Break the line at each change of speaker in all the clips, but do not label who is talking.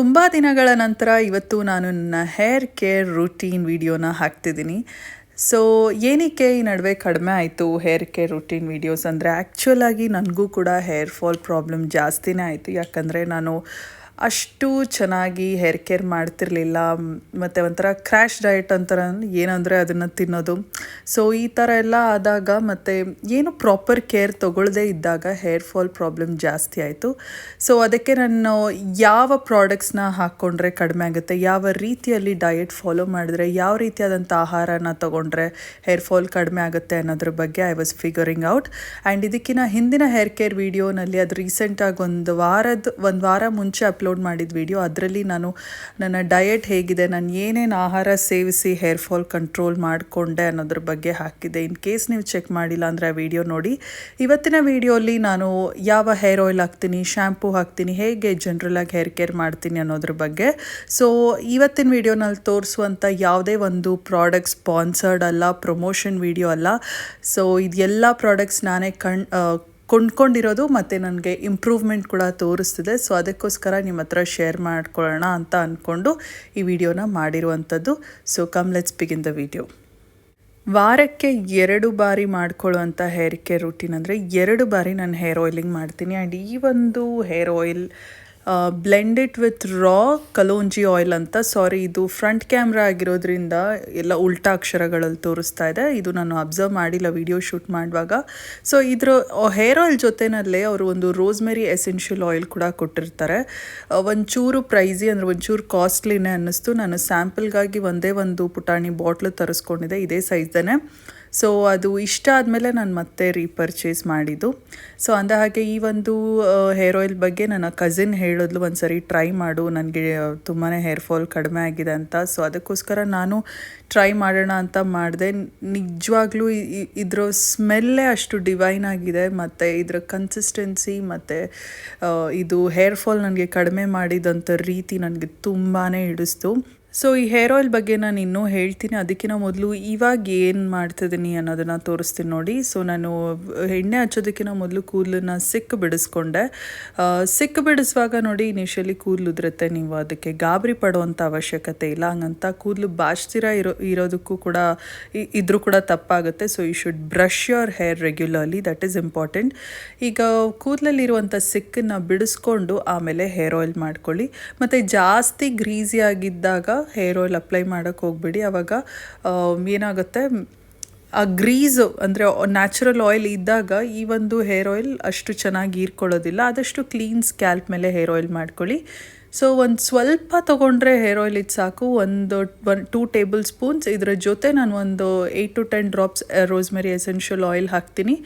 ತುಂಬ ದಿನಗಳ ನಂತರ ಇವತ್ತು ನಾನು ನನ್ನ ಹೇರ್ ಕೇರ್ ರೂಟೀನ್ ವೀಡಿಯೋನ ಹಾಕ್ತಿದ್ದೀನಿ. ಸೊ ಏನಕ್ಕೆ ಈ ನಡುವೆ ಕಡಿಮೆ ಆಯಿತು ಹೇರ್ ಕೇರ್ ರುಟೀನ್ ವೀಡಿಯೋಸ್ ಅಂದರೆ ಆ್ಯಕ್ಚುಲಾಗಿ ನನಗೂ ಕೂಡ ಹೇರ್ ಫಾಲ್ ಪ್ರಾಬ್ಲಮ್ ಜಾಸ್ತಿನೇ ಆಯಿತು. ಯಾಕಂದರೆ ನಾನು ಅಷ್ಟು ಚೆನ್ನಾಗಿ ಹೇರ್ ಕೇರ್ ಮಾಡ್ತಿರ್ಲಿಲ್ಲ. ಮತ್ತು ಒಂಥರ ಕ್ರ್ಯಾಶ್ ಡಯಟ್ ಅಂತಾರೆ, ಏನಂದರೆ ಅದನ್ನು ತಿನ್ನೋದು. ಸೊ ಈ ಥರ ಎಲ್ಲ ಆದಾಗ ಮತ್ತು ಏನು ಪ್ರಾಪರ್ ಕೇರ್ ತೊಗೊಳ್ಳದೇ ಇದ್ದಾಗ ಹೇರ್ ಫಾಲ್ ಪ್ರಾಬ್ಲಮ್ ಜಾಸ್ತಿ ಆಯಿತು. ಸೊ ಅದಕ್ಕೆ ನಾನು ಯಾವ ಪ್ರಾಡಕ್ಟ್ಸ್ನ ಹಾಕ್ಕೊಂಡ್ರೆ ಕಡಿಮೆ ಆಗುತ್ತೆ, ಯಾವ ರೀತಿಯಲ್ಲಿ ಡಯಟ್ ಫಾಲೋ ಮಾಡಿದ್ರೆ, ಯಾವ ರೀತಿಯಾದಂಥ ಆಹಾರನ ತೊಗೊಂಡ್ರೆ ಹೇರ್ ಫಾಲ್ ಕಡಿಮೆ ಆಗುತ್ತೆ ಅನ್ನೋದ್ರ ಬಗ್ಗೆ I was figuring out and ಇದಕ್ಕಿಂತ ಹಿಂದಿನ ಹೇರ್ ಕೇರ್ ವಿಡಿಯೋನಲ್ಲಿ ಅದು ರೀಸೆಂಟಾಗಿ ಒಂದು ವಾರದ, ಒಂದು ವಾರ ಮುಂಚೆ ಅಪ್ಲೋಡ್ ಮಾಡಿದ ವಿಡಿಯೋ, ಅದರಲ್ಲಿ ನಾನು ನನ್ನ ಡಯೆಟ್ ಹೇಗಿದೆ, ನಾನು ಏನೇನು ಆಹಾರ ಸೇವಿಸಿ ಹೇರ್ ಫಾಲ್ ಕಂಟ್ರೋಲ್ ಮಾಡಿಕೊಂಡೆ ಅನ್ನೋದ್ರ ಬಗ್ಗೆ ಹಾಕಿದ್ದೆ ಇನ್ ಕೇಸ್ ನೀವು ಚೆಕ್ ಮಾಡಿಲ್ಲ ಅಂದರೆ ಆ ವಿಡಿಯೋ ನೋಡಿ. ಇವತ್ತಿನ ವಿಡಿಯೋಲಿ ನಾನು ಯಾವ ಹೇರ್ ಆಯಿಲ್ ಹಾಕ್ತೀನಿ, ಶ್ಯಾಂಪು ಹಾಕ್ತೀನಿ, ಹೇಗೆ ಜನರಲಾಗಿ ಹೇರ್ ಕೇರ್ ಮಾಡ್ತೀನಿ ಅನ್ನೋದ್ರ ಬಗ್ಗೆ. ಸೊ ಇವತ್ತಿನ ವಿಡಿಯೋನಲ್ಲಿ ತೋರಿಸುವಂಥ ಯಾವುದೇ ಒಂದು ಪ್ರಾಡಕ್ಟ್ ಸ್ಪಾನ್ಸರ್ಡ್ ಅಲ್ಲ ಪ್ರಮೋಷನ್ ವಿಡಿಯೋ ಅಲ್ಲ. ಸೊ ಇದೆಲ್ಲ ಪ್ರಾಡಕ್ಟ್ಸ್ ನಾನೇ ಕಣ್ ಕೊಂಡ್ಕೊಂಡಿರೋದು ಮತ್ತು ನನಗೆ ಇಂಪ್ರೂವ್ಮೆಂಟ್ ಕೂಡ ತೋರಿಸ್ತಿದೆ. ಸೊ ಅದಕ್ಕೋಸ್ಕರ ನಿಮ್ಮ ಹತ್ರ ಶೇರ್ ಮಾಡ್ಕೊಳ್ಳೋಣ ಅಂತ ಅಂದ್ಕೊಂಡು ಈ ವಿಡಿಯೋನ ಮಾಡಿರುವಂಥದ್ದು. So come let's begin the video ವಾರಕ್ಕೆ ಎರಡು ಬಾರಿ ಮಾಡ್ಕೊಳ್ಳುವಂಥ ಹೇರ್ ಕೇರ್ ರೂಟೀನ್ ಅಂದರೆ ಎರಡು ಬಾರಿ ನಾನು ಹೇರ್ ಆಯಿಲಿಂಗ್ ಮಾಡ್ತೀನಿ. ಆ್ಯಂಡ್ ಈ ಒಂದು hair oil blend it with raw kalonji oil ಅಂತ. ಸಾರಿ ಇದು ಫ್ರಂಟ್ ಕ್ಯಾಮ್ರಾ ಆಗಿರೋದ್ರಿಂದ ಎಲ್ಲ ಉಲ್ಟಾ ಅಕ್ಷರಗಳಲ್ಲಿ ತೋರಿಸ್ತಾ ಇದೆ. ಇದು ನಾನು ಅಬ್ಸರ್ವ್ ಮಾಡಿಲ್ಲ ವಿಡಿಯೋ ಶೂಟ್ ಮಾಡುವಾಗ. ಸೊ ಇದ್ರ ಹೇರ್ ಆಯಿಲ್ ಜೊತೆನಲ್ಲೇ ಅವರು ಒಂದು ರೋಸ್ಮೆರಿ ಎಸೆನ್ಷಿಯಲ್ ಆಯಿಲ್ ಕೂಡ ಕೊಟ್ಟಿರ್ತಾರೆ. ಒಂಚೂರು ಪ್ರೈಸಿ ಅಂದರೆ ಒಂಚೂರು ಕಾಸ್ಟ್ಲಿನೇ ಅನ್ನಿಸ್ತು. ನಾನು ಸ್ಯಾಂಪಲ್ಗಾಗಿ ಒಂದೇ ಒಂದು ಪುಟಾಣಿ ಬಾಟ್ಲು ತರಿಸ್ಕೊಂಡಿದ್ದೆ, ಇದೇ ಸೈಜ್ದೇ ಸೊ ಅದು ಇಷ್ಟ ಆದಮೇಲೆ ನಾನು ಮತ್ತೆ ರೀಪರ್ಚೇಸ್ ಮಾಡಿದ್ದು. ಸೊ ಅಂದ ಹಾಗೆ ಈ ಒಂದು ಹೇರ್ ಆಯಿಲ್ ಬಗ್ಗೆ ನನ್ನ ಕಸಿನ್ ಹೇಳಿದ್ಲು ಒಂದು ಸರಿ ಟ್ರೈ ಮಾಡು, ನನಗೆ ತುಂಬಾ ಹೇರ್ ಫಾಲ್ ಕಡಿಮೆ ಆಗಿದೆ ಅಂತ. ಸೊ ಅದಕ್ಕೋಸ್ಕರ ನಾನು ಟ್ರೈ ಮಾಡೋಣ ಅಂತ ಮಾಡಿದೆ. ನಿಜವಾಗ್ಲೂ ಇದ್ರ ಸ್ಮೆಲ್ಲೇ ಅಷ್ಟು ಡಿವೈನ್ ಆಗಿದೆ. ಮತ್ತು ಇದರ ಕನ್ಸಿಸ್ಟೆನ್ಸಿ ಮತ್ತು ಇದು ಹೇರ್ ಫಾಲ್ ನನಗೆ ಕಡಿಮೆ ಮಾಡಿದಂಥ ರೀತಿ ನನಗೆ ತುಂಬಾ ಹಿಡಿಸ್ತು. ಸೊ ಈ ಹೇರ್ ಆಯಿಲ್ ಬಗ್ಗೆ ನಾನು ಇನ್ನೂ ಹೇಳ್ತೀನಿ. ಅದಕ್ಕಿಂತ ಮೊದಲು ಇವಾಗ ಏನು ಮಾಡ್ತಿದ್ದೀನಿ ಅನ್ನೋದನ್ನು ತೋರಿಸ್ತೀನಿ ನೋಡಿ. ಸೊ ನಾನು ಎಣ್ಣೆ ಹಚ್ಚೋದಕ್ಕಿಂತ ಮೊದಲು ಕೂದಲನ್ನ ಸಿಕ್ಕ ಬಿಡಿಸ್ಕೊಂಡೆ. ಸಿಕ್ಕ ಬಿಡಿಸುವಾಗ ನೋಡಿ ಇನಿಷಿಯಲಿ ಕೂದಲು ಉದುರುತ್ತೆ. ನೀವು ಅದಕ್ಕೆ ಗಾಬರಿ ಪಡುವಂಥ ಅವಶ್ಯಕತೆ ಇಲ್ಲ. ಹಂಗಂತ ಕೂದಲು ಬಾಚ್ತಿರ ಇರೋ, ಇರೋದಕ್ಕೂ ಕೂಡ ಇದ್ರೂ ಕೂಡ ತಪ್ಪಾಗುತ್ತೆ. So you should brush your hair regularly that is important ಈಗ ಕೂದಲಲ್ಲಿರುವಂಥ ಸಿಕ್ಕನ್ನು ಬಿಡಿಸ್ಕೊಂಡು ಆಮೇಲೆ ಹೇರ್ ಆಯಿಲ್ ಮಾಡ್ಕೊಳ್ಳಿ. ಮತ್ತು ಜಾಸ್ತಿ ಗ್ರೀಸಿ ಆಗಿದ್ದಾಗ ಹೇರ್ ಆಯಿಲ್ ಅಪ್ಲೈ ಮಾಡೋಕ್ಕೆ ಹೋಗ್ಬೇಡಿ. ಆವಾಗ ಏನಾಗುತ್ತೆ? ಆ ಗ್ರೀಸು ಅಂದರೆ ನ್ಯಾಚುರಲ್ ಆಯಿಲ್ ಇದ್ದಾಗ ಈ ಒಂದು ಹೇರ್ ಆಯಿಲ್ ಅಷ್ಟು ಚೆನ್ನಾಗಿ ಹೀರ್ಕೊಳ್ಳೋದಿಲ್ಲ. ಆದಷ್ಟು ಕ್ಲೀನ್ ಸ್ಕ್ಯಾಲ್ಪ್ ಮೇಲೆ ಹೇರ್ ಆಯಿಲ್ ಮಾಡ್ಕೊಳ್ಳಿ. ಸೊ ಒಂದು ಸ್ವಲ್ಪ ತೊಗೊಂಡ್ರೆ ಹೇರ್ ಆಯಿಲ್ ಇದು ಸಾಕು. ಒಂದು, ಒನ್ ಟೂ ಟೇಬಲ್ ಸ್ಪೂನ್ಸ್ ಇದರ ಜೊತೆ ನಾನು ಒಂದು eight to ten drops rosemary essential oil ಹಾಕ್ತೀನಿ.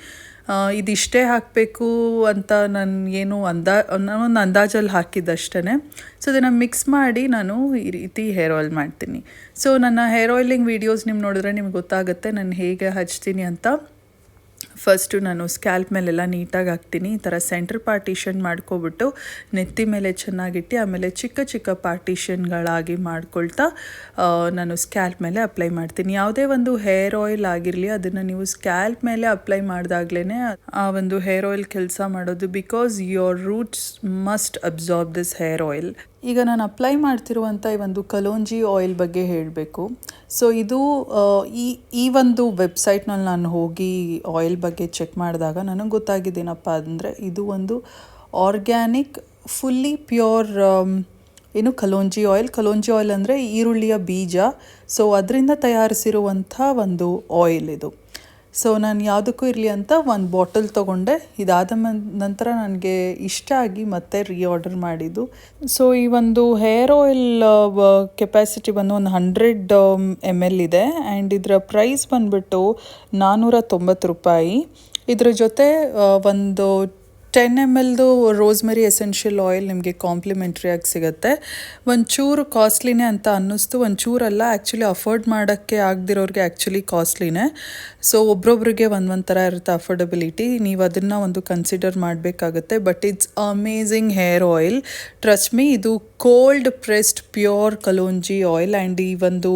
ಇದಿಷ್ಟೇ ಹಾಕಬೇಕು ಅಂತ ನಾನು ಏನು ಅಂದಾ, ನಾನೊಂದು ಅಂದಾಜಲ್ಲಿ ಹಾಕಿದ್ದಷ್ಟೇ ಸೊ ಅದನ್ನು ಮಿಕ್ಸ್ ಮಾಡಿ ನಾನು ಈ ರೀತಿ ಹೇರ್ ಆಯಿಲ್ ಮಾಡ್ತೀನಿ. ಸೊ ನನ್ನ ಹೇರ್ ಆಯಿಲಿಂಗ್ ವೀಡಿಯೋಸ್ ನಿಮ್ಗೆ ನೋಡಿದ್ರೆ ನಿಮ್ಗೆ ಗೊತ್ತಾಗುತ್ತೆ, ನಾನು ಹೇಗೆ ಹಚ್ತೀನಿ ಅಂತ. ಫಸ್ಟು ನಾನು ಸ್ಕ್ಯಾಲ್ಪ್ ಮೇಲೆಲ್ಲ ನೀಟಾಗಿ ಹಾಕ್ತೀನಿ. ಈ ಥರ ಸೆಂಟ್ರ್ ಪಾರ್ಟಿಷನ್ ಮಾಡ್ಕೊಬಿಟ್ಟು ನೆತ್ತಿ ಮೇಲೆ ಚೆನ್ನಾಗಿಟ್ಟು, ಆಮೇಲೆ ಚಿಕ್ಕ ಚಿಕ್ಕ ಪಾರ್ಟಿಷನ್ಗಳಾಗಿ ಮಾಡ್ಕೊಳ್ತಾ ನಾನು ಸ್ಕ್ಯಾಲ್ಪ್ ಮೇಲೆ ಅಪ್ಲೈ ಮಾಡ್ತೀನಿ. ಯಾವುದೇ ಒಂದು ಹೇರ್ ಆಯಿಲ್ ಆಗಿರಲಿ, ಅದನ್ನು ನೀವು ಸ್ಕ್ಯಾಲ್ಪ್ ಮೇಲೆ ಅಪ್ಲೈ ಮಾಡಿದಾಗ್ಲೇ ಆ ಒಂದು ಹೇರ್ ಆಯಿಲ್ ಕೆಲಸ ಮಾಡೋದು, because your roots must absorb this hair oil. ಈಗ ನಾನು ಅಪ್ಲೈ ಮಾಡ್ತಿರುವಂಥ ಈ ಒಂದು ಕಲೋಂಜಿ ಆಯಿಲ್ ಬಗ್ಗೆ ಹೇಳಬೇಕು. ಸೊ ಇದು ಈ ಈ ಒಂದು ವೆಬ್ಸೈಟ್ನಲ್ಲಿ ನಾನು ಹೋಗಿ ಆಯಿಲ್ ಬಗ್ಗೆ ಚೆಕ್ ಮಾಡಿದಾಗ ನನಗೆ ಗೊತ್ತಾಗಿದ್ದೇನಪ್ಪ ಅಂದರೆ ಇದು ಒಂದು ಆರ್ಗ್ಯಾನಿಕ್ ಫುಲ್ಲಿ ಪ್ಯೂರ್ ಏನು ಕಲೋಂಜಿ ಆಯಿಲ್ ಕಲೋಂಜಿ ಆಯಿಲ್ ಅಂದರೆ ಈರುಳ್ಳಿಯ ಬೀಜ. ಸೊ ಅದರಿಂದ ತಯಾರಿಸಿರುವಂಥ ಒಂದು ಆಯಿಲ್ ಇದು. ಸೊ ನಾನು ಯಾವುದಕ್ಕೂ ಇರಲಿ ಅಂತ ಒಂದು ಬಾಟಲ್ ತೊಗೊಂಡೆ. ಇದಾದ ನಂತರ ನನಗೆ ಇಷ್ಟ ಆಗಿ ಮತ್ತೆ ರೀಆರ್ಡರ್ ಮಾಡಿದ್ದು. ಸೊ ಈ ಒಂದು ಹೇರ್ ಆಯಿಲ್ ಕೆಪಾಸಿಟಿ ಬಂದು ಒಂದು ಹಂಡ್ರೆಡ್ ಎಂ ಎಲ್ ಇದೆ. ಆ್ಯಂಡ್ ಇದರ ಪ್ರೈಸ್ ಬಂದುಬಿಟ್ಟು ನಾನ್ನೂರ ತೊಂಬತ್ತು ರೂಪಾಯಿ. ಇದರ ಜೊತೆ ಒಂದು ಟೆನ್ ಎಂ ಎಲ್ದು ರೋಸ್ಮೆರಿ ಎಸೆನ್ಷಿಯಲ್ ಆಯಿಲ್ ನಿಮಗೆ ಕಾಂಪ್ಲಿಮೆಂಟ್ರಿಯಾಗಿ ಸಿಗುತ್ತೆ. ಒಂಚೂರು ಕಾಸ್ಟ್ಲಿನೇ ಅಂತ ಅನ್ನಿಸ್ತು. ಒಂಚೂರಲ್ಲ ಆ್ಯಕ್ಚುಲಿ ಅಫೋರ್ಡ್ ಮಾಡೋಕ್ಕೆ ಆಗದಿರೋರಿಗೆ ಆ್ಯಕ್ಚುಲಿ ಕಾಸ್ಟ್ಲಿನೇ ಸೊ ಒಬ್ರೊಬ್ರಿಗೆ ಒಂದು ಒಂದು ಥರ ಇರುತ್ತೆ ಅಫೋರ್ಡಬಿಲಿಟಿ ನೀವು ಅದನ್ನು ಒಂದು ಕನ್ಸಿಡರ್ ಮಾಡಬೇಕಾಗುತ್ತೆ. But it's amazing hair oil trust me ಇದು cold pressed pure kalonji oil and ಈ ಒಂದು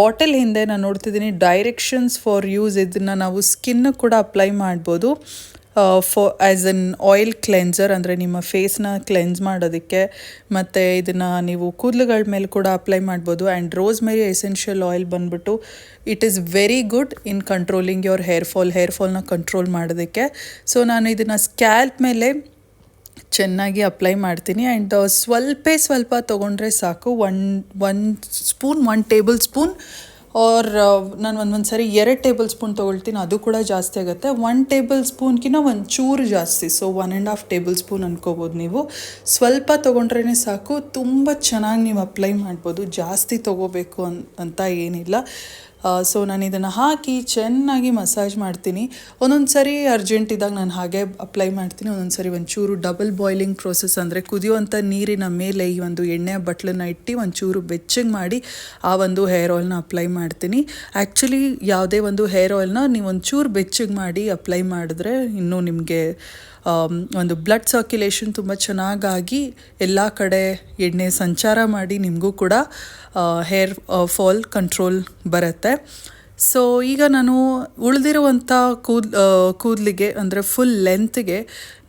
ಬಾಟಲ್ ಹಿಂದೆ ನಾನು ನೋಡ್ತಿದ್ದೀನಿ ಡೈರೆಕ್ಷನ್ಸ್ ಫಾರ್ ಯೂಸ್ ಇದನ್ನು ನಾವು ಸ್ಕಿನ್ ಕೂಡ ಅಪ್ಲೈ ಮಾಡ್ಬೋದು. For as an oil cleanser ಅಂದರೆ ನಿಮ್ಮ ಫೇಸ್ನ ಕ್ಲೆನ್ಸ್ ಮಾಡೋದಕ್ಕೆ, ಮತ್ತು ಇದನ್ನು ನೀವು ಕೂದಲುಗಳ ಮೇಲೆ ಕೂಡ ಅಪ್ಲೈ ಮಾಡ್ಬೋದು. And rosemary essential oil ಬಂದ್ಬಿಟ್ಟು it is very good in controlling your hair fall hair ಫಾಲ್ನ control ಮಾಡೋದಕ್ಕೆ. ಸೊ ನಾನು ಇದನ್ನು ಸ್ಕ್ಯಾಲ್ಪ್ ಮೇಲೆ ಚೆನ್ನಾಗಿ ಅಪ್ಲೈ ಮಾಡ್ತೀನಿ. ಆ್ಯಂಡ್ ಸ್ವಲ್ಪೇ ಸ್ವಲ್ಪ ತೊಗೊಂಡ್ರೆ ಸಾಕು. One one spoon one tablespoon or ನಾನು ಒಂದೊಂದು ಸರಿ ಎರಡು ಟೇಬಲ್ ಸ್ಪೂನ್ ತೊಗೊಳ್ತೀನಿ, ಅದು ಕೂಡ ಜಾಸ್ತಿ ಆಗುತ್ತೆ. ಒನ್ ಟೇಬಲ್ ಸ್ಪೂನ್ಗಿಂತ ಒಂದು ಚೂರು ಜಾಸ್ತಿ. So one and half tablespoon ಅನ್ಕೋಬೋದು ನೀವು. ಸ್ವಲ್ಪ ತೊಗೊಂಡ್ರೇ ಸಾಕು, ತುಂಬ ಚೆನ್ನಾಗಿ ನೀವು ಅಪ್ಲೈ ಮಾಡ್ಬೋದು. ಜಾಸ್ತಿ ತೊಗೋಬೇಕು ಅಂತ ಏನಿಲ್ಲ. ಸೊ ನಾನು ಇದನ್ನು ಹಾಕಿ ಚೆನ್ನಾಗಿ ಮಸಾಜ್ ಮಾಡ್ತೀನಿ. ಒಂದೊಂದು ಸರಿ ಅರ್ಜೆಂಟ್ ಇದ್ದಾಗ ನಾನು ಹಾಗೆ ಅಪ್ಲೈ ಮಾಡ್ತೀನಿ. ಒಂದೊಂದು ಸರಿ ಒಂಚೂರು ಡಬಲ್ ಬಾಯ್ಲಿಂಗ್ ಪ್ರೋಸೆಸ್ ಅಂದರೆ ಕುದಿಯುವಂಥ ನೀರಿನ ಮೇಲೆ ಈ ಒಂದು ಎಣ್ಣೆ ಬಟ್ಲನ್ನು ಇಟ್ಟು ಒಂಚೂರು ಬೆಚ್ಚಗೆ ಮಾಡಿ ಆ ಒಂದು ಹೇರ್ ಆಯಿಲ್ನ ಅಪ್ಲೈ ಮಾಡ್ತೀನಿ. ಆ್ಯಕ್ಚುಲಿ ಯಾವುದೇ ಒಂದು ಹೇರ್ ಆಯಿಲ್ನ ನೀವು ಒಂಚೂರು ಬೆಚ್ಚಗೆ ಮಾಡಿ ಅಪ್ಲೈ ಮಾಡಿದ್ರೆ ಇನ್ನೂ ನಿಮಗೆ ಒಂದು ಬ್ಲಡ್ ಸರ್ಕ್ಯುಲೇಷನ್ ತುಂಬ ಚೆನ್ನಾಗಾಗಿ ಎಲ್ಲ ಕಡೆ ಎಣ್ಣೆ ಸಂಚಾರ ಮಾಡಿ ನಿಮಗೂ ಕೂಡ ಹೇರ್ ಫಾಲ್ ಕಂಟ್ರೋಲ್ ಬರುತ್ತೆ. ಸೊ ಈಗ ನಾನು ಉಳಿದಿರುವಂಥ ಕೂದ್ ಕೂದಲಿಗೆ, ಅಂದರೆ ಫುಲ್ ಲೆಂತ್ಗೆ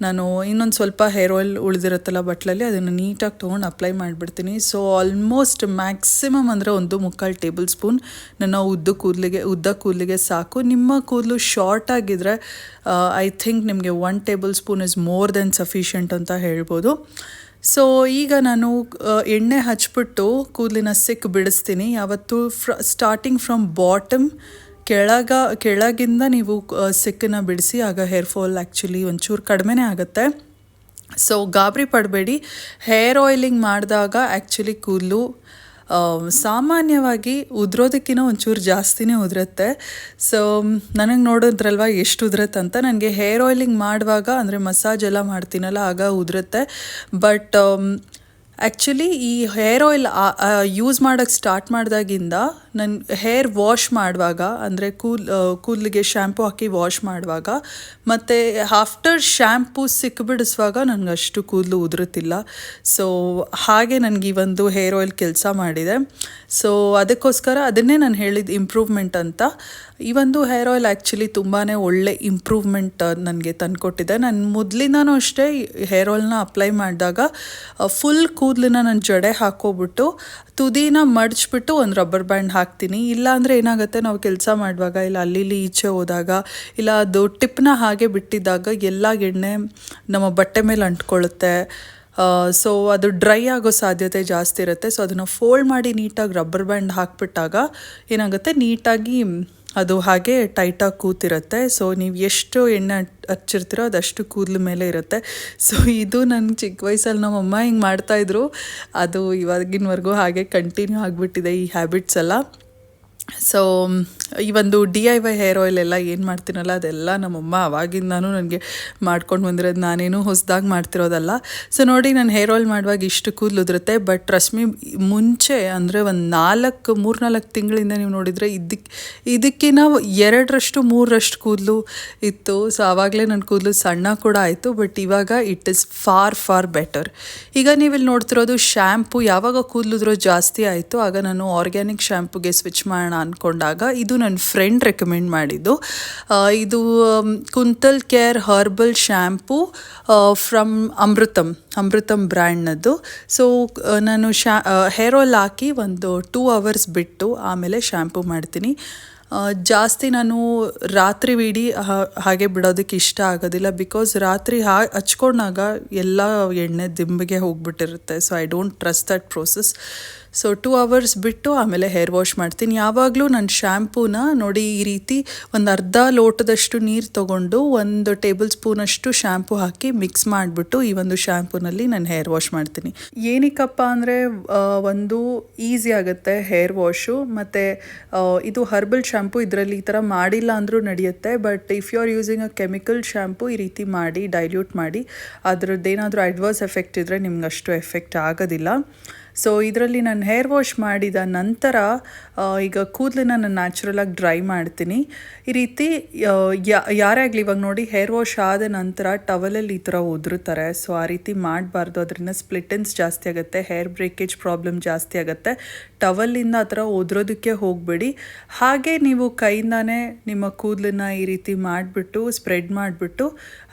ನಾನು ಇನ್ನೊಂದು ಸ್ವಲ್ಪ ಹೇರ್ ಆಯಿಲ್ ಉಳಿದಿರುತ್ತಲ್ಲ ಬಟ್ಲಲ್ಲಿ, ಅದನ್ನು ನೀಟಾಗಿ ತೊಗೊಂಡು ಅಪ್ಲೈ ಮಾಡಿಬಿಡ್ತೀನಿ. ಸೊ ಆಲ್ಮೋಸ್ಟ್ ಮ್ಯಾಕ್ಸಿಮಮ್ ಅಂದರೆ ಒಂದು ಮುಕ್ಕಾಲು ಟೇಬಲ್ ಸ್ಪೂನ್ ನನ್ನ ಉದ್ದ ಕೂದಲಿಗೆ ಉದ್ದ ಕೂದಲಿಗೆ ಸಾಕು. ನಿಮ್ಮ ಕೂದಲು ಶಾರ್ಟ್ ಆಗಿದ್ರೆ ಐ ಥಿಂಕ್ ನಿಮಗೆ one tablespoon is more than sufficient ಅಂತ ಹೇಳ್ಬೋದು. ಸೊ ಈಗ ನಾನು ಎಣ್ಣೆ ಹಚ್ಬಿಟ್ಟು ಕೂದಲಿನ ಸಿಕ್ ಬಿಡಿಸ್ತೀನಿ. ಯಾವತ್ತು ಫ್ರ ಸ್ಟಾರ್ಟಿಂಗ್ ಫ್ರಮ್ ಬಾಟಮ್ ಕೆಳಗ, ಕೆಳಗಿಂದ ನೀವು ಸಿಕ್ಕನ್ನು ಬಿಡಿಸಿ, ಆಗ ಹೇರ್ ಫಾಲ್ ಆ್ಯಕ್ಚುಲಿ ಒಂಚೂರು ಕಡಿಮೆನೇ ಆಗುತ್ತೆ. ಸೊ ಗಾಬರಿ ಪಡಬೇಡಿ. ಹೇರ್ ಆಯಿಲಿಂಗ್ ಮಾಡಿದಾಗ ಆ್ಯಕ್ಚುಲಿ ಕೂದಲು ಸಾಮಾನ್ಯವಾಗಿ ಉದುರೋದಕ್ಕಿಂತ ಒಂಚೂರು ಜಾಸ್ತಿನೇ ಉದುರುತ್ತೆ. ಸೊ ನನಗೆ ನೋಡಿದ್ರಲ್ವ ಎಷ್ಟು ಉದುರುತ್ತೆ ಅಂತ ನನಗೆ ಹೇರ್ ಆಯಿಲಿಂಗ್ ಮಾಡುವಾಗ, ಅಂದರೆ ಮಸಾಜ್ ಎಲ್ಲ ಮಾಡ್ತೀನಲ್ಲ, ಆಗ ಉದುರುತ್ತೆ. ಬಟ್ ಆ್ಯಕ್ಚುಲಿ ಈ ಹೇರ್ ಆಯಿಲ್ ಯೂಸ್ ಮಾಡೋಕ್ಕೆ ಸ್ಟಾರ್ಟ್ ಮಾಡಿದಾಗಿಂದ ನನ್ನ ಹೇರ್ ವಾಶ್ ಮಾಡುವಾಗ, ಅಂದರೆ ಕೂಲ್ ಕೂದಲಿಗೆ ಶ್ಯಾಂಪು ಹಾಕಿ ವಾಶ್ ಮಾಡುವಾಗ ಮತ್ತು ಆಫ್ಟರ್ ಶ್ಯಾಂಪು ಸಿಕ್ಕಿಬಿಡಿಸುವಾಗ ನನಗೆ ಅಷ್ಟು ಕೂದಲು ಉದುರುತ್ತಿಲ್ಲ. ಸೊ ಹಾಗೆ ನನಗೆ ಈ ಒಂದು ಹೇರ್ ಆಯಿಲ್ ಕೆಲಸ ಮಾಡಿದೆ. ಸೊ ಅದಕ್ಕೋಸ್ಕರ ಅದನ್ನೇ ನಾನು ಹೇಳಿದ ಇಂಪ್ರೂವ್ಮೆಂಟ್ ಅಂತ. ಈ ಒಂದು ಹೇರ್ ಆಯಿಲ್ ಆ್ಯಕ್ಚುಲಿ ತುಂಬಾ ಒಳ್ಳೆ ಇಂಪ್ರೂವ್ಮೆಂಟ್ ನನಗೆ ತಂದುಕೊಟ್ಟಿದೆ. ನಾನು ಮೊದಲಿಂದನೂ ಅಷ್ಟೇ ಹೇರ್ ಆಯಿಲ್ನ ಅಪ್ಲೈ ಮಾಡಿದಾಗ ಫುಲ್ ಕೂದಲಿನ ನಾನು ಜಡೆ ಹಾಕೋಬಿಟ್ಟು ತುದಿನ ಮಡಚ್ಬಿಟ್ಟು ಒಂದು ರಬ್ಬರ್ ಬ್ಯಾಂಡ್ ಹಾಕ್ತೀನಿ. ಇಲ್ಲಾಂದರೆ ಏನಾಗುತ್ತೆ? ನಾವು ಕೆಲಸ ಮಾಡುವಾಗ, ಇಲ್ಲ ಅಲ್ಲಿ ಈಚೆ ಹೋದಾಗ, ಇಲ್ಲ ಅದು ಟಿಪ್ನ ಹಾಗೆ ಬಿಟ್ಟಿದ್ದಾಗ ಎಲ್ಲ ಎಣ್ಣೆ ನಮ್ಮ ಬಟ್ಟೆ ಮೇಲೆ ಅಂಟ್ಕೊಳ್ಳುತ್ತೆ. ಸೊ ಅದು ಡ್ರೈ ಆಗೋ ಸಾಧ್ಯತೆ ಜಾಸ್ತಿ ಇರುತ್ತೆ. ಸೊ ಅದನ್ನು ಫೋಲ್ಡ್ ಮಾಡಿ ನೀಟಾಗಿ ರಬ್ಬರ್ ಬ್ಯಾಂಡ್ ಹಾಕಿಬಿಟ್ಟಾಗ ಏನಾಗುತ್ತೆ? ನೀಟಾಗಿ ಅದು ಹಾಗೆ ಟೈಟಾಗಿ ಕೂತಿರುತ್ತೆ. ಸೊ ನೀವು ಎಷ್ಟು ಎಣ್ಣೆ ಹಚ್ಚಿರ್ತೀರೋ ಅದಷ್ಟು ಕೂದಲು ಮೇಲೆ ಇರುತ್ತೆ. ಸೊ ಇದು ನನ್ನ ಚಿಕ್ಕ ವಯಸ್ಸಲ್ಲಿ ನಮ್ಮಮ್ಮ ಹಿಂಗೆ ಮಾಡ್ತಾಯಿದ್ರು ಅದು ಇವಾಗಿನವರೆಗೂ ಹಾಗೆ ಕಂಟಿನ್ಯೂ ಆಗಿಬಿಟ್ಟಿದೆ ಈ ಹ್ಯಾಬಿಟ್ಸ್ ಎಲ್ಲ. ಸೊ ಈ ಒಂದು D I Y hair oil ಎಲ್ಲ ಏನು ಮಾಡ್ತೀನಲ್ಲ, ಅದೆಲ್ಲ ನಮ್ಮಮ್ಮ ಅವಾಗಿಂದನೂ ನನಗೆ ಮಾಡ್ಕೊಂಡು ಬಂದಿರೋದು. ನಾನೇನು ಹೊಸದಾಗಿ ಮಾಡ್ತಿರೋದಲ್ಲ. ಸೊ ನೋಡಿ ನಾನು ಹೇರ್ ಆಯಿಲ್ ಮಾಡುವಾಗ ಇಷ್ಟು ಕೂದಲು ಬಟ್ ರಶ್ಮಿ ಮುಂಚೆ ಅಂದರೆ ಒಂದು ನಾಲ್ಕು ಮೂರು ನಾಲ್ಕು ತಿಂಗಳಿಂದ ನೀವು ನೋಡಿದರೆ ಇದಕ್ಕೆ ಇದಕ್ಕಿಂತ ಎರಡರಷ್ಟು, ಮೂರರಷ್ಟು ಕೂದಲು ಇತ್ತು. ಸೊ ಆವಾಗಲೇ ನನ್ನ ಕೂದಲು ಸಣ್ಣ ಕೂಡ ಆಯಿತು. ಬಟ್ ಇವಾಗ it is far far better ಈಗ ನೀವಿಲ್ಲಿ ನೋಡ್ತಿರೋದು ಶ್ಯಾಂಪು ಯಾವಾಗ ಕೂದಲುದ್ರೋ ಜಾಸ್ತಿ ಆಯಿತು. ಆಗ ನಾನು ಆರ್ಗ್ಯಾನಿಕ್ ಶ್ಯಾಂಪುಗೆ ಸ್ವಿಚ್ ಮಾಡೋಣ ಅಂದ್ಕೊಂಡಾಗ ಇದು ನನ್ನ ಫ್ರೆಂಡ್ ರೆಕಮೆಂಡ್ ಮಾಡಿದ್ದು. ಇದು Kuntal care herbal shampoo from Amrutam Amrutam ಬ್ರ್ಯಾಂಡ್ನದ್ದು so ನಾನು ಶ್ಯಾ ಹೇರ್ ಆಯಿಲ್ ಹಾಕಿ ಒಂದು ಟೂ ಅವರ್ಸ್ ಬಿಟ್ಟು ಆಮೇಲೆ ಶ್ಯಾಂಪು ಮಾಡ್ತೀನಿ. ಜಾಸ್ತಿ ನಾನು ರಾತ್ರಿ ಬಿಡಿ ಹಾಗೆ ಬಿಡೋದಕ್ಕೆ ಇಷ್ಟ ಆಗೋದಿಲ್ಲ ಬಿಕಾಸ್ ರಾತ್ರಿ ಹಾ, ಹಚ್ಕೊಂಡಾಗ ಎಲ್ಲ ಎಣ್ಣೆ ದಿಂಬಿಗೆ ಹೋಗ್ಬಿಟ್ಟಿರುತ್ತೆ. So I don't trust that process so two hours ಬಿಟ್ಟು ಆಮೇಲೆ ಹೇರ್ ವಾಶ್ ಮಾಡ್ತೀನಿ. ಯಾವಾಗಲೂ ನಾನು ಶ್ಯಾಂಪೂನ ನೋಡಿ ಈ ರೀತಿ ಒಂದು ಅರ್ಧ ಲೋಟದಷ್ಟು ನೀರು ತೊಗೊಂಡು ಒಂದು ಟೇಬಲ್ ಸ್ಪೂನಷ್ಟು ಶ್ಯಾಂಪು ಹಾಕಿ ಮಿಕ್ಸ್ ಮಾಡಿಬಿಟ್ಟು ಈ ಒಂದು ಶ್ಯಾಂಪೂನಲ್ಲಿ ನಾನು ಹೇರ್ ವಾಶ್ ಮಾಡ್ತೀನಿ. ಏನಕ್ಕಪ್ಪ ಅಂದರೆ ಒಂದು ಈಸಿ ಆಗುತ್ತೆ ಹೇರ್ ವಾಶು ಮತ್ತು ಇದು ಹರ್ಬಲ್ ಶ್ಯಾಂಪು ಇದರಲ್ಲಿ ಈ ಥರ ಮಾಡಿಲ್ಲ ಅಂದರೂ ನಡೆಯುತ್ತೆ. But if you are using a chemical shampoo ಈ ರೀತಿ ಮಾಡಿ ಡೈಲ್ಯೂಟ್ ಮಾಡಿ, ಅದರದ್ದೇನಾದರೂ ಅಡ್ವರ್ಸ್ ಎಫೆಕ್ಟ್ ಇದ್ದರೆ ನಿಮ್ಗೆ ಅಷ್ಟು ಎಫೆಕ್ಟ್ ಆಗೋದಿಲ್ಲ. ಸೊ ಇದರಲ್ಲಿ ನಾನು ಹೇರ್ ವಾಶ್ ಮಾಡಿದ ನಂತರ ಈಗ ಕೂದಲನ್ನ ನಾನು ನ್ಯಾಚುರಲಾಗಿ ಡ್ರೈ ಮಾಡ್ತೀನಿ. ಈ ರೀತಿ ಯಾ- ಯಾರೇ ಆಗಲಿ ಇವಾಗ ನೋಡಿ ಹೇರ್ ವಾಶ್ ಆದ ನಂತರ ಟವಲಲ್ಲಿ ಈ ಥರ ಉದುರುತ್ತಾರೆ ಸೊ ಆ ರೀತಿ ಮಾಡಬಾರ್ದು. ಅದರಿಂದ ಸ್ಪ್ಲಿಟೆನ್ಸ್ ಜಾಸ್ತಿ ಆಗುತ್ತೆ ಹೇರ್ ಬ್ರೇಕೇಜ್ ಪ್ರಾಬ್ಲಮ್ ಜಾಸ್ತಿ ಆಗುತ್ತೆ. ಟವಲಿಂದ ಆ ಥರ ಉದುರೋದಕ್ಕೆ ಹೋಗಬೇಡಿ. ಹಾಗೆ ನೀವು ಕೈಯಿಂದಾನೇ ನಿಮ್ಮ ಕೂದಲನ್ನ ಈ ರೀತಿ ಮಾಡಿಬಿಟ್ಟು ಸ್ಪ್ರೆಡ್ ಮಾಡಿಬಿಟ್ಟು,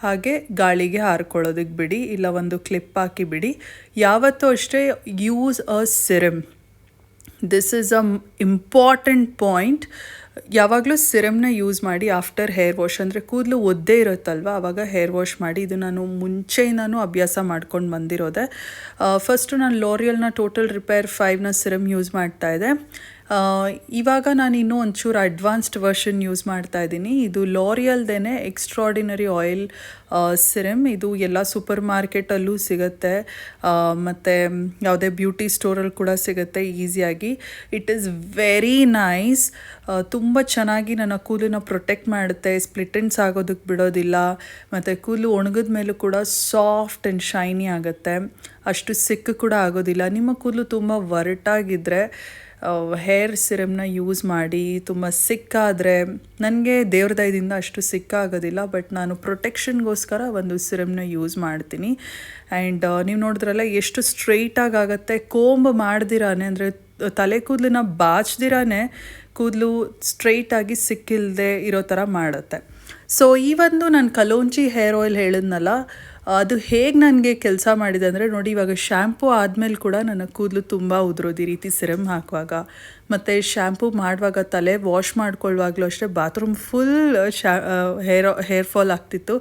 ಹಾಗೆ ಗಾಳಿಗೆ ಹಾರ್ಕೊಳ್ಳೋದಕ್ಕೆ ಬಿಡಿ, ಇಲ್ಲ ಒಂದು ಕ್ಲಿಪ್ ಹಾಕಿ ಬಿಡಿ ಯಾವತ್ತೂ ಅಷ್ಟೇ use a serum this is a important point ಯಾವಾಗಲೂ ಸಿರಮ್ನ ಯೂಸ್ ಮಾಡಿ ಆಫ್ಟರ್ ಹೇರ್ ವಾಶ್ ಅಂದರೆ ಕೂದಲು ಒದ್ದೇ ಇರುತ್ತಲ್ವ? ಆವಾಗ ಹೇರ್ ವಾಶ್ ಮಾಡಿ ಇದು ನಾನು ಮುಂಚೆಯಿಂದನೂ ಅಭ್ಯಾಸ ಮಾಡ್ಕೊಂಡು ಬಂದಿರೋದೆ. ಫಸ್ಟು ನಾನು ಲೋರಿಯಲ್ನ ಟೋಟಲ್ ರಿಪೇರ್ ಫೈವ್ನ ಸಿರಮ್ ಯೂಸ್ ಮಾಡ್ತಾ ಆ, ಇವಾಗ ನಾನು ಇನ್ನೂ ಒಂಚೂರು ಅಡ್ವಾನ್ಸ್ಡ್ ವರ್ಷನ್ ಯೂಸ್ ಮಾಡ್ತಾ ಇದ್ದೀನಿ. ಇದು ಲಾರಿಯಲ್ದೇನೆ ಎಕ್ಸ್ಟ್ರಾಡಿನರಿ ಆಯಿಲ್ ಸಿರಮ್ ಇದು ಎಲ್ಲ ಸೂಪರ್ ಮಾರ್ಕೆಟಲ್ಲೂ ಸಿಗುತ್ತೆ. ಮತ್ತು ಯಾವುದೇ ಬ್ಯೂಟಿ ಸ್ಟೋರಲ್ಲಿ ಕೂಡ ಸಿಗುತ್ತೆ ಈಸಿಯಾಗಿ ಇಟ್ ಈಸ್ ವೆರಿ ನೈಸ್ ತುಂಬ ಚೆನ್ನಾಗಿ ನನ್ನ ಕೂದಲನ್ನ ಪ್ರೊಟೆಕ್ಟ್ ಮಾಡುತ್ತೆ. ಸ್ಪ್ಲಿಟೆನ್ಸ್ ಆಗೋದಕ್ಕೆ ಬಿಡೋದಿಲ್ಲ. ಮತ್ತು ಕೂದಲು ಒಣಗಿದ ಮೇಲೂ ಕೂಡ ಸಾಫ್ಟ್ ಆ್ಯಂಡ್ ಶೈನಿ ಆಗುತ್ತೆ. ಅಷ್ಟು ಸಿಕ್ಕು ಕೂಡ ಆಗೋದಿಲ್ಲ. ನಿಮ್ಮ ಕೂದಲು ತುಂಬ ಒರಟಾಗಿದ್ದರೆ ಹೇರ್ ಸಿರಮ್ನ ಯೂಸ್ ಮಾಡಿ ತುಂಬ ಸಿಕ್ಕಾದರೆ ನನಗೆ ದೇವ್ರ ದಯದಿಂದ ಅಷ್ಟು ಸಿಕ್ಕಾಗೋದಿಲ್ಲ ಬಟ್ ನಾನು ಪ್ರೊಟೆಕ್ಷನ್ಗೋಸ್ಕರ ಒಂದು ಸಿರಮ್ನ ಯೂಸ್ ಮಾಡ್ತೀನಿ. ಆ್ಯಂಡ್ ನೀವು ನೋಡಿದ್ರಲ್ಲ ಎಷ್ಟು ಸ್ಟ್ರೈಟಾಗಿ ಆಗುತ್ತೆ ಕೋಂಬ್ ಮಾಡ್ದಿರಾನೆ, ಅಂದರೆ ತಲೆ ಕೂದಲನ್ನ ಬಾಚ್ದಿರಾನೆ ಕೂದಲು ಸ್ಟ್ರೈಟಾಗಿ ಸಿಕ್ಕಿಲ್ಲದೆ ಇರೋ ಥರ ಮಾಡುತ್ತೆ. ಸೊ ಈ ಒಂದು ನಾನು ಕಲೋಂಜಿ ಹೇರ್ ಆಯಿಲ್ ಹೇಳಿದ್ನಲ್ಲ ಅದು ಹೇಗೆ ನನಗೆ ಕೆಲಸ ಮಾಡಿದೆ ಅಂದರೆ ನೋಡಿ, ಇವಾಗ ಶ್ಯಾಂಪು ಆದಮೇಲೆ ಕೂಡ ನನ್ನ ಕೂದಲು ತುಂಬ ಉದುರೋದು ಈ ರೀತಿ ಸಿರಮ್ ಹಾಕುವಾಗ. ಮತ್ತು ಶ್ಯಾಂಪು ಮಾಡುವಾಗ ತಲೆ ವಾಶ್ ಮಾಡ್ಕೊಳ್ಳುವಾಗಲೂ ಅಷ್ಟೇ ಬಾತ್ರೂಮ್ ಫುಲ್ ಶ್ಯಾ ಹೇರ್ ಹೇರ್ ಫಾಲ್ ಆಗ್ತಿತ್ತು.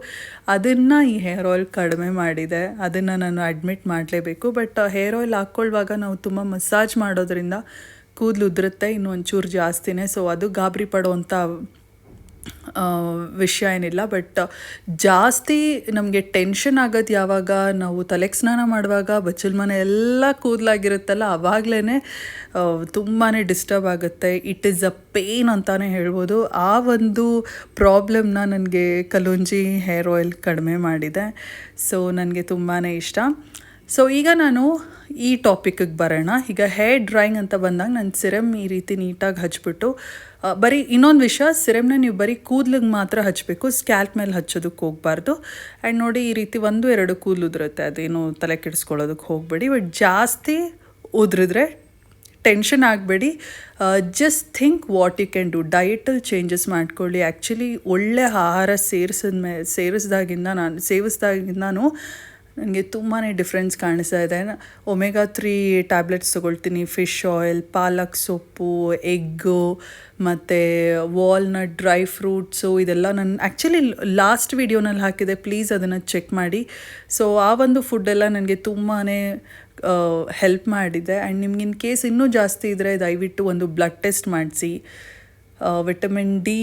ಅದನ್ನು ಈ ಹೇರ್ ಆಯಿಲ್ ಕಡಿಮೆ ಮಾಡಿದೆ. ಅದನ್ನು ನಾನು ಅಡ್ಮಿಟ್ ಮಾಡಲೇಬೇಕು. ಬಟ್ ಹೇರ್ ಆಯಿಲ್ ಹಾಕ್ಕೊಳ್ಳುವಾಗ ನಾವು ತುಂಬ ಮಸಾಜ್ ಮಾಡೋದ್ರಿಂದ ಕೂದಲು ಉದುರುತ್ತೆ ಇನ್ನೂ ಒಂಚೂರು ಜಾಸ್ತಿನೇ. ಸೊ ಅದು ಗಾಬರಿ ಪಡೋವಂಥ ವಿಷಯ ಏನಿಲ್ಲ ಬಟ್ ಜಾಸ್ತಿ ನಮಗೆ ಟೆನ್ಷನ್ ಆಗೋದು ಯಾವಾಗ ನಾವು ತಲೆಗೆ ಸ್ನಾನ ಮಾಡುವಾಗ ಬಚ್ಚಲ ಮನೆ ಎಲ್ಲ ಕೂದಲಾಗಿರುತ್ತಲ್ಲ ಆವಾಗಲೇ ತುಂಬಾ ಡಿಸ್ಟರ್ಬ್ ಆಗುತ್ತೆ. ಇಟ್ ಈಸ್ ಅ ಪೇನ್ ಅಂತಲೇ ಹೇಳ್ಬೋದು. ಆ ಒಂದು ಪ್ರಾಬ್ಲಮ್ನ ನನಗೆ ಕಲುಂಜಿ ಹೇರ್ ಆಯಿಲ್ ಕಡಿಮೆ ಮಾಡಿದೆ. ಸೊ ನನಗೆ ತುಂಬಾ ಇಷ್ಟ. ಸೊ ಈಗ ನಾನು ಈ ಟಾಪಿಕ್ಗೆ ಬರೋಣ. ಈಗ ಹೇರ್ ಡ್ರಾಯಿಂಗ್ ಅಂತ ಬಂದಾಗ ನಾನು ಸಿರಮ್ ಈ ರೀತಿ ನೀಟಾಗಿ ಹಚ್ಬಿಟ್ಟು ಆ, ಬರೀ ಇನ್ನೊಂದು ವಿಷಯ, ಸಿರಮ್ನ ನೀವು ಬರೀ ಕೂದಲಿಗೆ ಮಾತ್ರ ಹಚ್ಚಬೇಕು ಸ್ಕ್ಯಾಲ್ಪ್ ಮೇಲೆ ಹಚ್ಚೋದಕ್ಕೆ ಹೋಗಬಾರ್ದು. ಆ್ಯಂಡ್ ನೋಡಿ ಈ ರೀತಿ ಒಂದು, ಎರಡು ಕೂದಲು ಉದುರುತ್ತೆ, ಅದೇನು ತಲೆ ಕೆಡಿಸ್ಕೊಳ್ಳೋದಕ್ಕೆ ಹೋಗಬೇಡಿ. ಬಟ್ ಜಾಸ್ತಿ ಉದುರಿದ್ರೆ ಟೆನ್ಷನ್ ಆಗಬೇಡಿ. Just think what you can do ಡಯಟಲ್ಲಿ changes ಮಾಡ್ಕೊಳ್ಳಿ. ಆ್ಯಕ್ಚುಲಿ ಒಳ್ಳೆ ಆಹಾರ ಸೇರಿಸಿದ ಮೇ ಸೇರಿಸ್ದಾಗಿಂದ ನಾನು, ಸೇವಿಸ್ದಾಗಿಂದನೂ ನನಗೆ ತುಂಬಾ ಡಿಫ್ರೆನ್ಸ್ ಕಾಣಿಸ್ತಾ ಇದೆ. ಒಮೆಗಾ ತ್ರೀ ಟ್ಯಾಬ್ಲೆಟ್ಸ್ ತೊಗೊಳ್ತೀನಿ. ಫಿಶ್ ಆಯಿಲ್ ಪಾಲಕ್ ಸೊಪ್ಪು ಎಗ್ಗು ಮತ್ತು ವಾಲ್ನಟ್ ಡ್ರೈ ಫ್ರೂಟ್ಸು ಇದೆಲ್ಲ ನಾನು ಆ್ಯಕ್ಚುಲಿ ಲಾಸ್ಟ್ ವೀಡಿಯೋನಲ್ಲಿ ಹಾಕಿದೆ. ಪ್ಲೀಸ್ ಅದನ್ನು ಚೆಕ್ ಮಾಡಿ. ಸೊ ಆ ಒಂದು ಫುಡ್ಡೆಲ್ಲ ನನಗೆ ತುಂಬಾ ಹೆಲ್ಪ್ ಮಾಡಿದೆ. ಆ್ಯಂಡ್ ಇನ್ ಕೇಸ್ ಇನ್ನೂ ಜಾಸ್ತಿ ಇದ್ದರೆ ದಯವಿಟ್ಟು ಒಂದು ಬ್ಲಡ್ ಟೆಸ್ಟ್ ಮಾಡಿಸಿ. ವಿಟಮಿನ್ ಡಿ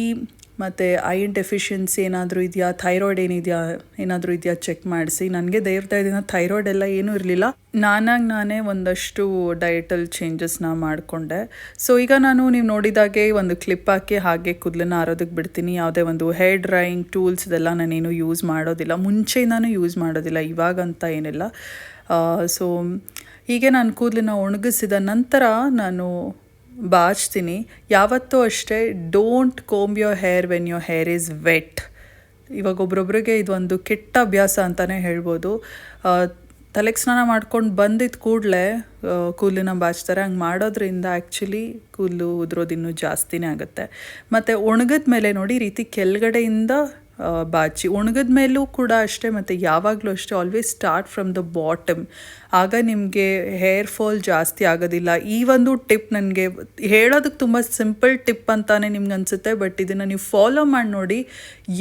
ಮತ್ತು ಐನ್ ಡೆಫಿಷಿಯನ್ಸಿ ಏನಾದರೂ ಇದೆಯಾ? ಥೈರಾಯ್ಡ್ ಏನಿದೆಯಾ? ಏನಾದರೂ ಇದೆಯಾ? ಚೆಕ್ ಮಾಡಿಸಿ. ನನಗೆ ದೇವ್ರ ದಿನ ಥೈರಾಯ್ಡ್ ಎಲ್ಲ ಏನೂ ಇರಲಿಲ್ಲ. ನಾನಾಗಿ ನಾನೇ ಒಂದಷ್ಟು ಡಯಟಲ್ ಚೇಂಜಸ್ನ ಮಾಡಿಕೊಂಡೆ. ಸೊ ಈಗ ನಾನು ನೀವು ನೋಡಿದಾಗೆ ಒಂದು ಕ್ಲಿಪ್ ಹಾಕಿ ಹಾಗೆ ಕೂದಲನ್ನ ಆರೋದಕ್ಕೆ ಬಿಡ್ತೀನಿ. ಯಾವುದೇ ಒಂದು ಹೇರ್ ಡ್ರೈಯಿಂಗ್ ಟೂಲ್ಸ್ ಇದೆಲ್ಲ ನಾನೇನು ಯೂಸ್ ಮಾಡೋದಿಲ್ಲ. ಮುಂಚೆ ನಾನು ಯೂಸ್ ಮಾಡೋದಿಲ್ಲ. ಇವಾಗಂತ ಏನಿಲ್ಲ. ಸೊ ಹೀಗೆ ನಾನು ಕೂದಲನ್ನ ಒಣಗಿಸಿದ ನಂತರ ನಾನು ಬಾಚ್ತೀನಿ. ಯಾವತ್ತೂ ಅಷ್ಟೇ don't comb your hair when your hair is wet ಇವಾಗ ಒಬ್ರೊಬ್ರಿಗೆ ಇದೊಂದು ಕೆಟ್ಟ ಅಭ್ಯಾಸ ಅಂತಲೇ ಹೇಳ್ಬೋದು. ತಲೆಗೆ ಸ್ನಾನ ಮಾಡ್ಕೊಂಡು ಬಂದಿದ್ದ ಕೂಡಲೇ ಕೂಲಿನ ಬಾಚ್ತಾರೆ. ಹಂಗೆ ಮಾಡೋದ್ರಿಂದ ಆ್ಯಕ್ಚುಲಿ ಕೂದಲು ಉದುರೋದು ಇನ್ನೂ ಜಾಸ್ತಿನೇ ಆಗುತ್ತೆ. ಮತ್ತು ಒಣಗಿದ ಮೇಲೆ ನೋಡಿ ರೀತಿ ಕೆಳಗಡೆಯಿಂದ ಬಾಚಿ. ಒಣಗಿದ ಮೇಲೂ ಕೂಡ ಅಷ್ಟೇ, ಮತ್ತು ಯಾವಾಗಲೂ ಅಷ್ಟೇ always start from the bottom ಆಗ ನಿಮಗೆ ಹೇರ್ ಫಾಲ್ ಜಾಸ್ತಿ ಆಗೋದಿಲ್ಲ. ಈ ಒಂದು ಟಿಪ್ ನನಗೆ, ಹೇಳೋದಕ್ಕೆ ತುಂಬ ಸಿಂಪಲ್ ಟಿಪ್ ಅಂತಾನೆ ನಿಮ್ಗೆ ಅನಿಸುತ್ತೆ ಬಟ್ ಇದನ್ನು ನೀವು ಫಾಲೋ ಮಾಡಿ ನೋಡಿ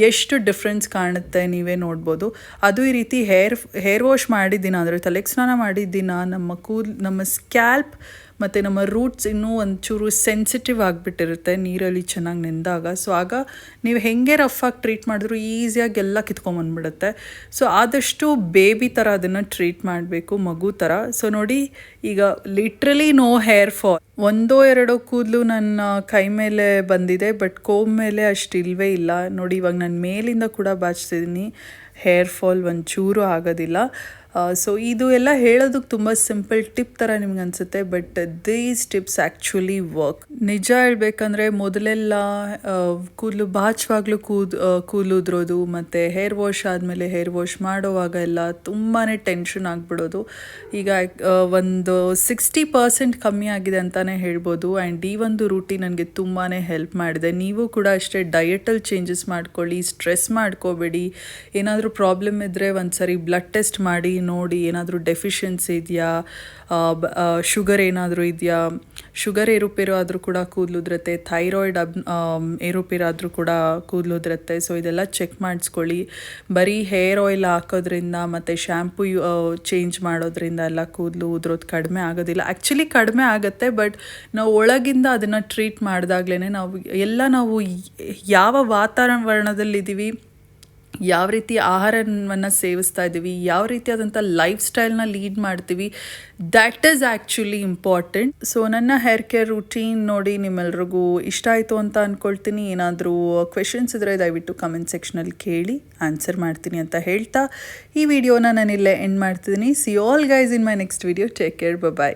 ಎಷ್ಟು ಡಿಫ್ರೆನ್ಸ್ ಕಾಣುತ್ತೆ ನೀವೇ ನೋಡ್ಬೋದು. ಅದು ಈ ರೀತಿ ಹೇರ್ ಹೇರ್ ವಾಶ್ ಮಾಡಿದ್ದೀನ, ಅಂದರೆ ತಲೆಗೆ ಸ್ನಾನ ಮಾಡಿದ್ದೀನ, ನಮ್ಮ ಕೂಲ್ ನಮ್ಮ ಸ್ಕ್ಯಾಲ್ಪ್ ಮತ್ತು ನಮ್ಮ ರೂಟ್ಸ್ ಇನ್ನೂ ಒಂಚೂರು ಸೆನ್ಸಿಟಿವ್ ಆಗಿಬಿಟ್ಟಿರುತ್ತೆ, ನೀರಲ್ಲಿ ಚೆನ್ನಾಗಿ ನೆಂದಾಗ. ಸೊ ಆಗ ನೀವು ಹೆಂಗೆ ರಫಾಗಿ ಟ್ರೀಟ್ ಮಾಡಿದ್ರು ಈಸಿಯಾಗಿ ಎಲ್ಲ ಕಿತ್ಕೊಂಬಂದ್ಬಿಡುತ್ತೆ ಸೊ ಆದಷ್ಟು ಬೇಬಿ ಥರ ಅದನ್ನು ಟ್ರೀಟ್ ಮಾಡಬೇಕು, ಮಗು ಥರ ಸೊ ನೋಡಿ, ಈಗ ಲಿಟ್ರಲಿ ನೋ ಹೇರ್ ಫಾಲ್ ಒಂದೋ ಎರಡೋ ಕೂದಲು ನನ್ನ ಕೈ ಮೇಲೆ ಬಂದಿದೆ ಬಟ್ ಕೋಮ್ ಮೇಲೆ ಅಷ್ಟು ಇಲ್ವೇ ಇಲ್ಲ. ನೋಡಿ, ಇವಾಗ ನಾನು ಮೇಲಿಂದ ಕೂಡ ಬಾಚ್ತಿದ್ದೀನಿ ಹೇರ್ ಫಾಲ್ ಒಂಚೂರು ಆಗೋದಿಲ್ಲ. ಸೊ ಇದು ಎಲ್ಲ ಹೇಳೋದಕ್ಕೆ ತುಂಬ ಸಿಂಪಲ್ ಟಿಪ್ ಥರ ನಿಮ್ಗೆ ಅನಿಸುತ್ತೆ but these tips actually work ನಿಜ ಹೇಳಬೇಕಂದ್ರೆ ಮೊದಲೆಲ್ಲ ಕೂದಲು ಬಾಚುವಾಗಲೂ ಕೂದ್ ಉದ್ರೋದು, ಮತ್ತು ಹೇರ್ ವಾಶ್ ಆದಮೇಲೆ ಹೇರ್ ವಾಶ್ ಮಾಡೋವಾಗ ಎಲ್ಲ ತುಂಬಾ ಟೆನ್ಷನ್ ಆಗಿಬಿಡೋದು. ಈಗ ಒಂದು ಸಿಕ್ಸ್ಟಿ ಪರ್ಸೆಂಟ್ ಕಮ್ಮಿ ಆಗಿದೆ ಅಂತಲೇ ಹೇಳ್ಬೋದು ಆ್ಯಂಡ್ ಈ ಒಂದು ರೂಟಿ ನನಗೆ ತುಂಬಾ ಹೆಲ್ಪ್ ಮಾಡಿದೆ. ನೀವು ಕೂಡ ಅಷ್ಟೇ ಡಯಟಲ್ಲಿ ಚೇಂಜಸ್ ಮಾಡ್ಕೊಳ್ಳಿ ಸ್ಟ್ರೆಸ್ ಮಾಡ್ಕೋಬೇಡಿ, ಏನಾದರೂ ಪ್ರಾಬ್ಲಮ್ ಇದ್ದರೆ ಒಂದು ಸರಿ ಬ್ಲಡ್ ಟೆಸ್ಟ್ ಮಾಡಿ ನೋಡಿ ಏನಾದರೂ ಡೆಫಿಷಿಯನ್ಸಿ ಇದೆಯಾ? ಶುಗರ್ ಏನಾದರೂ ಇದೆಯಾ? ಶುಗರ್ ಏರುಪೇರು ಆದರೂ ಕೂಡ ಕೂದಲುದ್ರತ್ತೆ ಥೈರಾಯ್ಡ್ ಅಬ್ ಏರುಪೇರಾದರೂ ಕೂಡ ಕೂದಲುದ್ರತ್ತೆ. ಸೊ ಇದೆಲ್ಲ ಚೆಕ್ ಮಾಡಿಸ್ಕೊಳ್ಳಿ. ಬರೀ ಹೇರ್ ಆಯಿಲ್ ಹಾಕೋದ್ರಿಂದ ಮತ್ತು ಶ್ಯಾಂಪು ಚೇಂಜ್ ಮಾಡೋದ್ರಿಂದ ಎಲ್ಲ ಕೂದಲು ಉದ್ರೋದು ಕಡಿಮೆ ಆಗೋದಿಲ್ಲ. ಆ್ಯಕ್ಚುಲಿ ಕಡಿಮೆ ಆಗುತ್ತೆ ಬಟ್ ನಾವು ಒಳಗಿಂದ ಅದನ್ನು ಟ್ರೀಟ್ ಮಾಡಿದಾಗ್ಲೇ ನಾವು, ಎಲ್ಲ ನಾವು ಯಾವ ವಾತಾವರಣದಲ್ಲಿದ್ದೀವಿ? ಯಾವ ರೀತಿ ಆಹಾರವನ್ನು ಸೇವಿಸ್ತಾ ಇದ್ದೀವಿ, ಯಾವ ರೀತಿಯಾದಂಥ ಲೈಫ್ ಸ್ಟೈಲ್ನ ಲೀಡ್ ಮಾಡ್ತೀವಿ that is actually important so ನನ್ನ ಹೇರ್ ಕೇರ್ ರುಟೀನ್ ನೋಡಿ ನಿಮ್ಮೆಲ್ರಿಗೂ ಇಷ್ಟ ಆಯಿತು ಅಂತ ಅಂದ್ಕೊಳ್ತೀನಿ ಏನಾದರೂ ಕ್ವೆಶನ್ಸ್ ಇದ್ದರೆ ದಯವಿಟ್ಟು ಕಮೆಂಟ್ ಸೆಕ್ಷನಲ್ಲಿ ಕೇಳಿ ಆನ್ಸರ್ ಮಾಡ್ತೀನಿ ಅಂತ ಹೇಳ್ತಾ ಈ ವಿಡಿಯೋನ ನಾನಿಲ್ಲೇ ಎಂಡ್ ಮಾಡ್ತಿದ್ದೀನಿ. See all guys in my next video take care bye